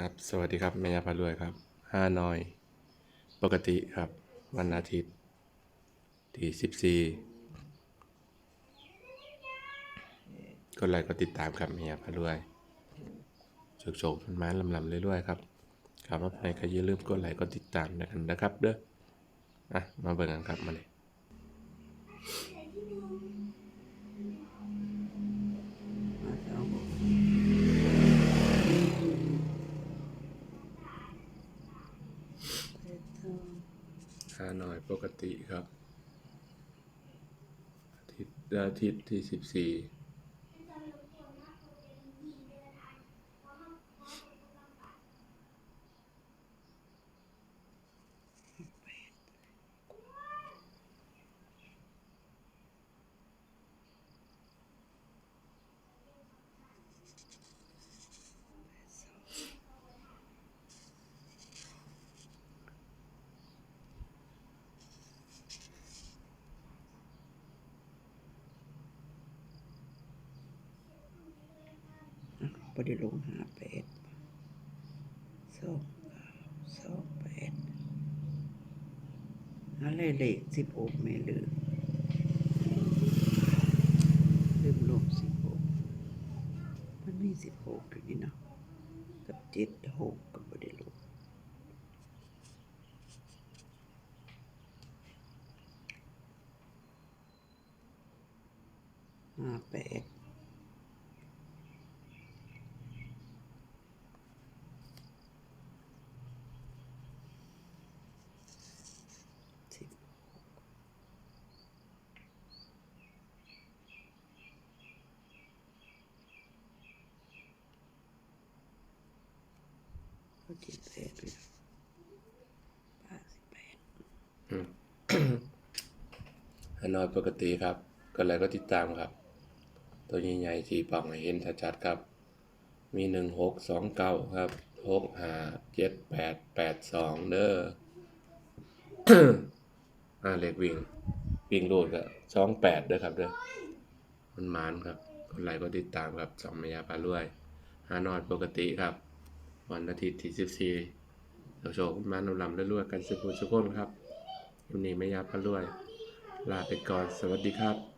ครับ สวัสดีครับแม่ยาพารวยครับห้านอย ปกติครับ วันอาทิตย์ที่สิบสี่กดไลค์กดติดตามครับแม่ยาพารวยโฉกๆมันมาลำๆเรื่อยๆครับครับว่าในก็อย่าลืมกดไลค์กดติดตามด้วยกันนะครับเด้ออะมาเบิ่งกันครับมาเลย หน่อยปกติครับ อาทิตย์อาทิตย์ที่สิบสี่ บไดิลงหาแปดสองสองแปดอะไรเลขสิบหกไม่ลืมลืมลงสิบหกมันมีสิบหกอยู่นี่เนาะกับเจ็ดหกกับบไดิลงห้าแปด สิบ ก็เจ็ดแปดไปแล้วป้าสิบแปดห้านอยปกติครับกดไลค์กดติดตามครับ ตัวใหญ่ๆสีป่องเห็นชัดๆครับ มีหนึ่งหกสองเก้าครับหกห้าเจ็ดแปดแปดสองเด้ออ่าเล็กวิ่ง วิ่งโลดก็สองแปดเด้อครับเด้อมันมานครับกดไลกดติดตามครับสองมายาปลารวยหานอนปกติครับ วันอาทิตย์ที่สิบสี่โชว์ๆมันลำๆเรื่อยๆกันสุขุสุขคนครับวันนี้ไม่ยาปลารวย ลาไปก่อนสวัสดีครับ